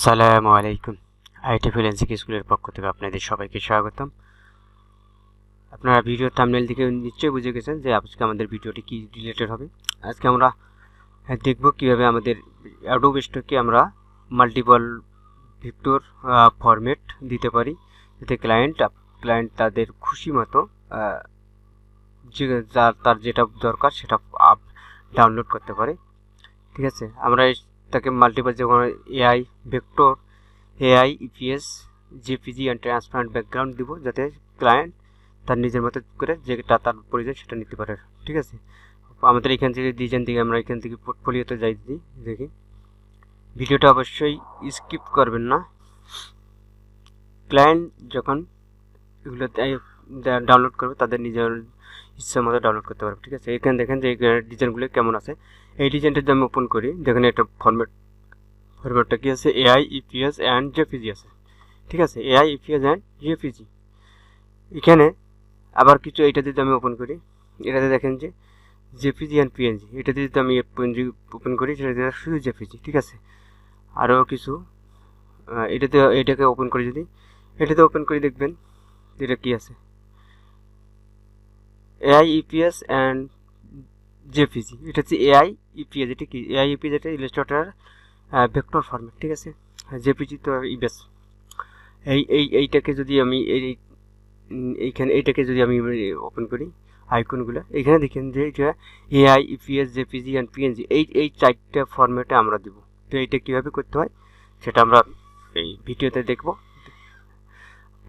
আসসালামু আলাইকুম। আইটি ফিলেন্সিক স্কুলের পক্ষ থেকে আপনাদের সবাইকে স্বাগতম। আপনারা ভিডিও থাম্বনেল থেকে নিশ্চয়ই বুঝে গেছেন যে আজকে আমাদের ভিডিওটি কি রিলেটেড হবে। আজকে আমরা দেখব কীভাবে আমাদের অ্যাডোব স্টকে আমরা মাল্টিপল ভিক্টর ফরম্যাট দিতে পারি যাতে ক্লায়েন্ট ক্লায়েন্ট তাদের খুশি মতো যে যার, তার যেটা দরকার সেটা আপ ডাউনলোড করতে পারে। ঠিক আছে? আমরা তাকে মাল্টিপল যে কোনো AI vector AI EPS JPG and transparent background দিব যাতে ক্লায়েন্ট তার নিজের মতো করে যেটা তার প্রয়োজন সেটা নিতে পারে। ঠিক আছে? আমাদের এখান থেকে ডিজাইন থেকে আমরা এখান থেকে পোর্টফোলিওতে যাই দিই দেখি। ভিডিওটা অবশ্যই স্কিপ করবেন না। ক্লায়েন্ট যখন এগুলো ডাউনলোড করবে তাদের নিজের ইচ্ছা মতো ডাউনলোড করতে পারবে, ঠিক আছে? এখানে দেখেন যে ডিজাইনগুলো কেমন আছে। এই ডিজাইনটা যদি আমি ওপেন করি, দেখেন একটা ফরম্যাট ফরম্যাটটা কি আছে? এআই ইপিএস অ্যান্ড জেপিজি আছে, ঠিক আছে? এআই ইপিএস অ্যান্ড জেপিজি এখানে আবার কিছু এইটা যদি আমি ওপেন করি, এটাতে দেখেন যে জেপিজি অ্যান্ড পিএনজি এটা যদি আমি পিএনজি ওপেন করি, সেটা শুধু জেপিজি ঠিক আছে? আরও কিছু এটাতে, এটাকে ওপেন করি যদি, এটাতে ওপেন করে দেখবেন, এটা কি আছে? এআই ইপিএস অ্যান্ড জেপিজি এটা হচ্ছে এআই ইপিএস এটা কি? এআই ইপিএস এটা ইলাস্ট্রেটর ভেক্টর ফরম্যাট ঠিক আছে? জেপিজি তো ইবেস এই এই, এইটাকে যদি আমি, এই এইখানে, এইটাকে যদি আমি ওপেন করি আইকনগুলো এইখানে দেখেন যে এটা AI EPS JPG and PNG এই এই চারটা ফরম্যাটে আমরা দেবো। তো এইটা কীভাবে করতে হয়? সেটা আমরা এই ভিডিওতে দেখব।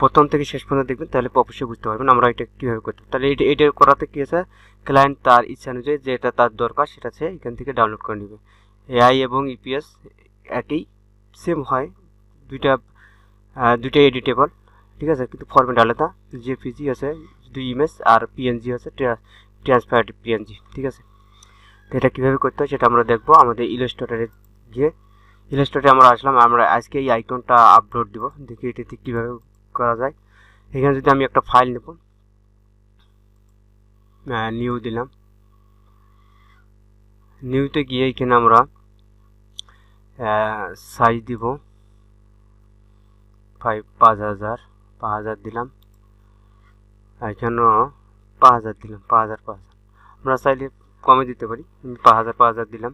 প্রথম থেকে শেষ পর্যন্ত দেখবেন, তাহলে অবশ্যই বুঝতে পারবেন আমরা এটা কীভাবে করতে তাহলে এটা এটা করাতে কী আছে? ক্লায়েন্ট তার ইচ্ছা অনুযায়ী যেটা তার দরকার সেটা সে এখান থেকে ডাউনলোড করে নেবে। এআই এবং ইপিএস একই সেম হয়, দুইটা দুইটাই এডিটেবল ঠিক আছে? কিন্তু ফরম্যাট আলাদা জেপিজি আছে, দুই ইমেজ আর পিএনজি আছে ট্রান্সফার পিএনজি ঠিক আছে? তো এটা কীভাবে করতে হয় সেটা আমরা দেখব আমাদের ইলাস্ট্রেটরে গিয়ে। ইলাস্ট্রেটরে আমরা আসলাম, আমরা আজকে এই আইকনটা আপলোড দিব, দেখি এটাতে কীভাবে করা যায়। এখানে যদি আমি একটা ফাইল নেব নিউ দিলাম। নিউতে গিয়ে এখানে আমরা সাইজ দিব। ফাইভ পাঁচ হাজার পাঁচ হাজার দিলাম। এখানেও পাঁচ হাজার দিলাম, পাঁচ হাজার পাঁচ হাজার। আমরা চাইলে কমে দিতে পারি। পাঁচ হাজার পাঁচ হাজার দিলাম,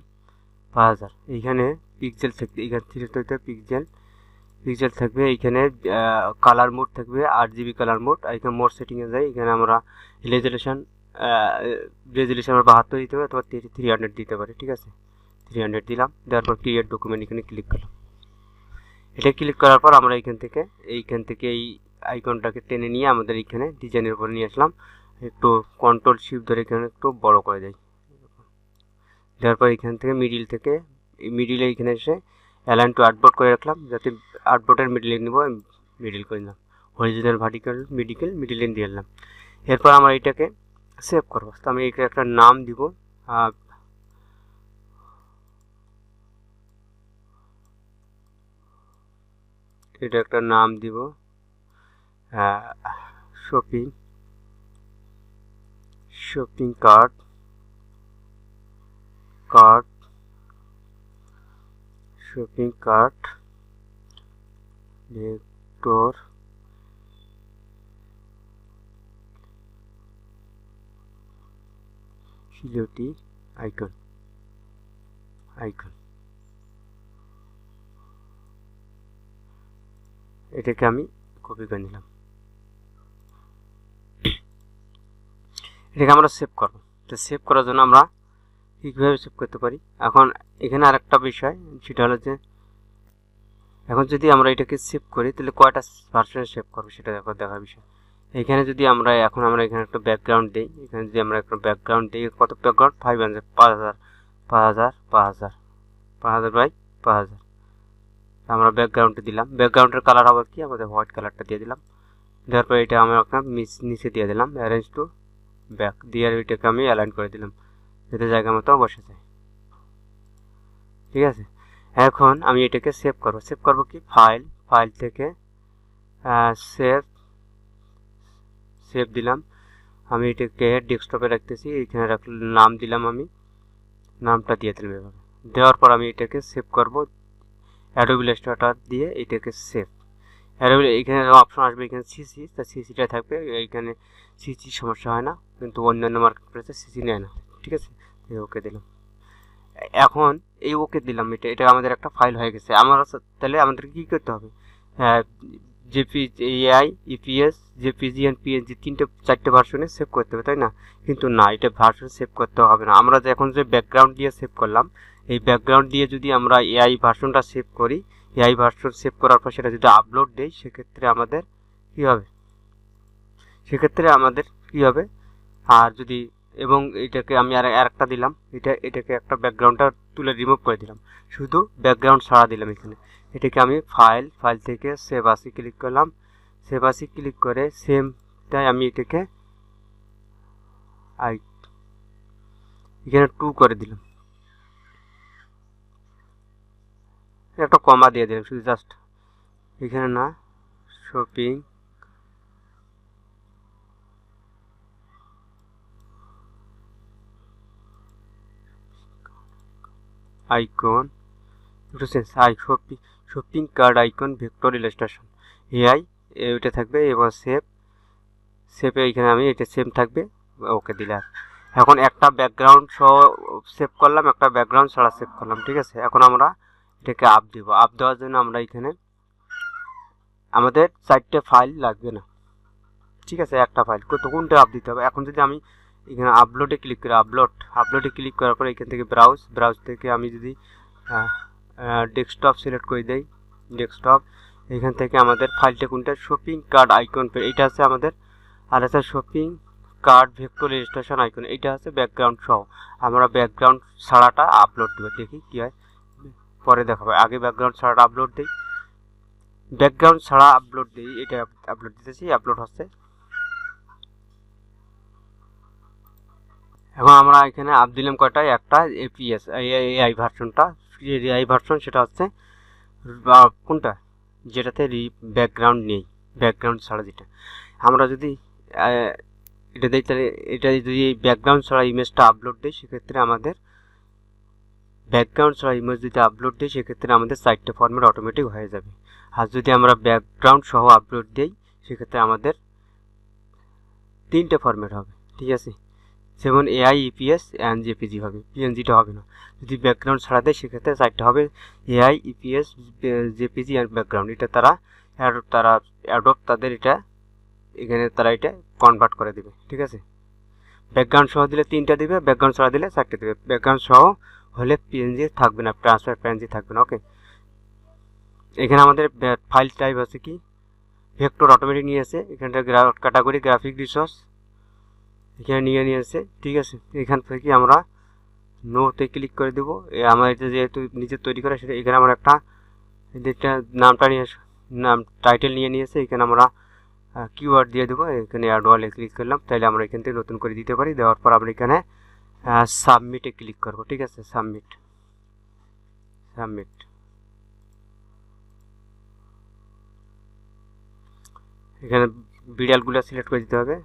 পাঁচ হাজার। এইখানে পিকজেল থাকতে এখানে সিলেক্ট হইতে পিক্সেল থাকবে এইখানে কালার মোড থাকবে, আট জিবি কালার মোড এখানে মোড সেটিংয়ে যাই, এখানে আমরা রেজুলেশন রেজুলেশন আমরা বাহাত্তর দিতে পারি, অথবা থ্রি হান্ড্রেড দিতে পারি, ঠিক আছে? থ্রি হান্ড্রেড দিলাম, দেওয়ার পর ক্রিয়েট ডকুমেন্ট এখানে ক্লিক করলাম। এটা ক্লিক করার পর আমরা এখান থেকে, এইখান থেকে এই আইকনটাকে টেনে নিয়ে আমাদের এইখানে ডিজাইনের উপরে নিয়ে আসলাম। একটু কন্ট্রোল শিপ ধরে এখানে একটু বড় করে দেয় দেওয়ার পর এখান থেকে মিডিল থেকে মিডিলে এখানে এসে অ্যালাইন টু আর্টবোর্ড করে রাখলাম, যাতে আর্টবোর্ডের মিডিলে নিব মিডিল করে নিলাম। হরিজিনাল ভার্টিক্যাল মিডিকেল মিডিলে দিয়ে দিলাম এরপর আমার এটাকে সেভ করব। তো আমি এখানে একটা নাম দিব এটা একটা নাম দিব shopping shopping cart cart shopping cart vector, silhouette icon icon. এটাকে আমি কপি করে নিলাম। এটাকে আমরা সেভ করব। তো সেভ করার জন্য আমরা কীভাবে সেভ করতে পারি? এখন এখানে আরেকটা বিষয়, সেটা হলো যে, এখন যদি আমরা এটাকে সেভ করি, তাহলে কয়টা ভার্সনে সেভ করব সেটা দেখো, দেখার বিষয়। এখানে যদি আমরা, এখন আমরা এখানে একটা ব্যাকগ্রাউন্ড দিই, এখানে যদি আমরা একটা ব্যাকগ্রাউন্ড দিই, কত ব্যাকগ্রাউন্ড ফাইভ হাজার পাঁচ হাজার পাঁচ হাজার পাঁচ হাজার পাঁচ হাজার বাই পাঁচ হাজার। আমরা ব্যাকগ্রাউন্ডে দিলাম। ব্যাকগ্রাউন্ডের কালার হবে কি? আমাদের হোয়াইট কালারটা দিয়ে দিলাম। দেওয়ার পর এটা আমরা একটা মিস- নিচে দিয়ে দিলাম অ্যারেঞ্জ টু ব্যাক দিয়ে এটাকে আমি অ্যালাইন করে দিলাম। যাতে জায়গা মতো বসে যায় ঠিক আছে? এখন আমি এটাকে সেভ করব। সেভ করব কি? ফাইল ফাইল থেকে সেভ সেভ দিলাম। আমি এটাকে ডেস্কটপে রাখতেছি। এখানে রাখ, নাম দিলাম আমি। নামটা দিয়ে দিলাম এভাবে। দেওয়ার পর আমি এটাকে সেভ করব। অ্যাডোবি ইলাস্ট্রেটর দিয়ে এটাকে সেভ অ্যাডোবি এখানে অপশন আসবে এখানে সিসি তা সিসিটা থাকবে। এইখানে সিসি সমস্যা হয় না। কিন্তু অন্যান্য মার্কেট প্লেসে সিসি নেয় না। ঠিক আছে? ওকে দিলাম। এখন এই ওকে দিলাম, এটা এটা আমাদের একটা ফাইল হয়ে গেছে। আমার তাহলে আমাদের কী করতে হবে? JP AI EPS JPG and PNG তিনটে, চারটে ভার্সনে সেভ করতে হবে, তাই না? কিন্তু না, এটা ভার্সন সেভ করতে হবে না। আমরা যে এখন যে ব্যাকগ্রাউন্ড দিয়ে সেভ করলাম, এই ব্যাকগ্রাউন্ড দিয়ে যদি আমরা এআই ভার্সনটা সেভ করি এআই ভার্সন সেভ করার পর সেটা যদি আপলোড দেই, সেক্ষেত্রে আমাদের কী হবে? সেক্ষেত্রে আমাদের কী হবে? আর যদি এবং এটাকে আমি আর একটা দিলাম। এটা, এটাকে একটা ব্যাকগ্রাউন্ডটা তুলে রিমুভ করে দিলাম। শুধু ব্যাকগ্রাউন্ড ছাড়া দিলাম এখানে। এটাকে আমি ফাইল ফাইল থেকে সেভ আসি ক্লিক করলাম। সেভ আসি ক্লিক করে সেমটাই আমি এটাকে আই, এখানে টু করে দিলাম। একটা কমা দিয়ে দিলাম, শুধু জাস্ট এখানে না শপিং আইকন একটু সেন্স I shopping shopping card icon vector illustration AI ওইটা থাকবে এবং সেভ সেভে এইখানে আমি এটা সেম থাকবে, ওকে দিলাম। এখন একটা ব্যাকগ্রাউন্ড সহ সেভ করলাম, একটা ব্যাকগ্রাউন্ড ছাড়া সেভ করলাম, ঠিক আছে? এখন আমরা এটাকে আপ দিব। আপ দেওয়ার জন্য আমরা এখানে আমাদের চারটে ফাইল লাগবে না। ঠিক আছে? একটা ফাইল কত কোনটা আপ দিতে হবে? এখন যদি আমি এখানে আপলোডে ক্লিক করি আপলোড আপলোডে ক্লিক করার পর এখান থেকে ব্রাউজ ব্রাউজ থেকে আমি যদি ডেস্কটপ সিলেক্ট করে দেই ডেস্কটপ এখান থেকে আমাদের ফাইলটা কোনটা? শপিং কার্ড আইকন এটা আছে আমাদের আর আছে shopping card vector registration icon এটা আছে ব্যাকগ্রাউন্ড সহ। আমরা ব্যাকগ্রাউন্ড ছাড়াটা আপলোড দেবো, দেখি কী হয়, পরে দেখাবো। আগে ব্যাকগ্রাউন্ড ছাড়াটা আপলোড দিই ব্যাকগ্রাউন্ড ছাড়া আপলোড দিই, এটা আপলোড দিতেছি আপলোড হচ্ছে। এখন আমরা এখানে আপ দিলাম কয়টা? একটা এপিএস এআই ভার্সনটা এআই ভার্সন সেটা হচ্ছে কোনটা? যেটাতে রি ব্যাকগ্রাউন্ড নেই। ব্যাকগ্রাউন্ড ছাড়া যেটা। আমরা যদি এটা দিই তাহলে, এটা যদি ব্যাকগ্রাউন্ড ছাড়া ইমেজটা আপলোড দিই, সেক্ষেত্রে আমাদের ব্যাকগ্রাউন্ড ছাড়া ইমেজ যদি আপলোড দিই, সেক্ষেত্রে আমাদের সাইটটা ফরম্যাট অটোমেটিক হয়ে যাবে। আর যদি আমরা ব্যাকগ্রাউন্ড সহ আপলোড দিই, সেক্ষেত্রে আমাদের তিনটে ফরম্যাট হবে। ঠিক আছে? যেমন এআই ইপিএস অ্যান্ড জেপিজি হবে। পিএনজিটা হবে না। যদি ব্যাকগ্রাউন্ড ছাড়া দেয়, সেক্ষেত্রে সাইটটা হবে AI EPS JPG and background এটা তারা তারা অ্যাডপ তাদের এটা, এখানে তারা এটা কনভার্ট করে দেবে। ঠিক আছে? ব্যাকগ্রাউন্ড সহ দিলে তিনটা দিবে ব্যাকগ্রাউন্ড ছাড়া দিলে চারটে দেবে। ব্যাকগ্রাউন্ড সহ হলে পিএনজি থাকবে না ট্রান্সফার পিএনজি থাকবে না ওকে এখানে আমাদের ফাইল টাইপ আছে কি? ভেক্টর অটোমেটিক নিয়ে আসে এখানটা ক্যাটাগরি গ্রাফিক রিসোর্স এখানে নিয়ে নিয়ে আসে। ঠিক আছে? এখান থেকে আমরা নোতে ক্লিক করে দেবো। আমার এটা যেহেতু নিজের তৈরি করা, সেটা এখানে আমরা একটা নামটা নিয়ে নাম টাইটেল নিয়ে নিয়ে নিয়েছে এখানে আমরা কিওয়ার্ড দিয়ে দেবো। এখানে অ্যাডওয়ালে ক্লিক করলাম। তাহলে আমরা এখান থেকে নতুন করে দিতে পারি। দেওয়ার পর আমরা এখানে সাবমিটে ক্লিক করব। ঠিক আছে? সাবমিট সাবমিট এখানে বিড়ালগুলো সিলেক্ট করে দিতে হবে।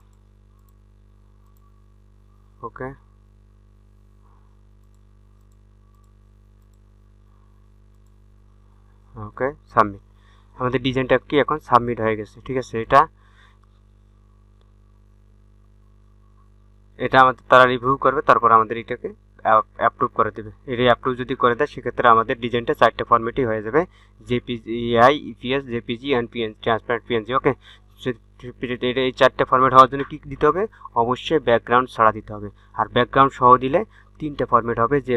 ওকে ওকে সাবমিট আমাদের ডিজাইনটা কি এখন? সাবমিট হয়ে গেছে, ঠিক আছে? এটা এটা আমাদের তারা রিভিউ করবে, তারপর আমাদের এটাকে অ্যাপ্রুভ করে দেবে। এটা অ্যাপ্রুভ যদি করে দেয়, সেক্ষেত্রে আমাদের ডিজাইনটা চারটে ফর্মেটই হয়ে যাবে। JPG AI EPS JPG and PN transparent PNG okay এই চারটে ফর্মেট হওয়ার জন্য কী দিতে হবে? অবশ্যই ব্যাকগ্রাউন্ড ছাড়া দিতে হবে। আর ব্যাকগ্রাউন্ড সহ দিলে তিনটে ফর্মেট হবে যে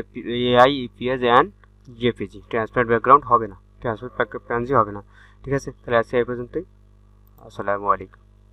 AI EPS and JPG transparent background হবে না। ট্রান্সপারেন্ট প্যানজি হবে না। ঠিক আছে? তাহলে আজকে এই পর্যন্তই। আসসালামু আলাইকুম।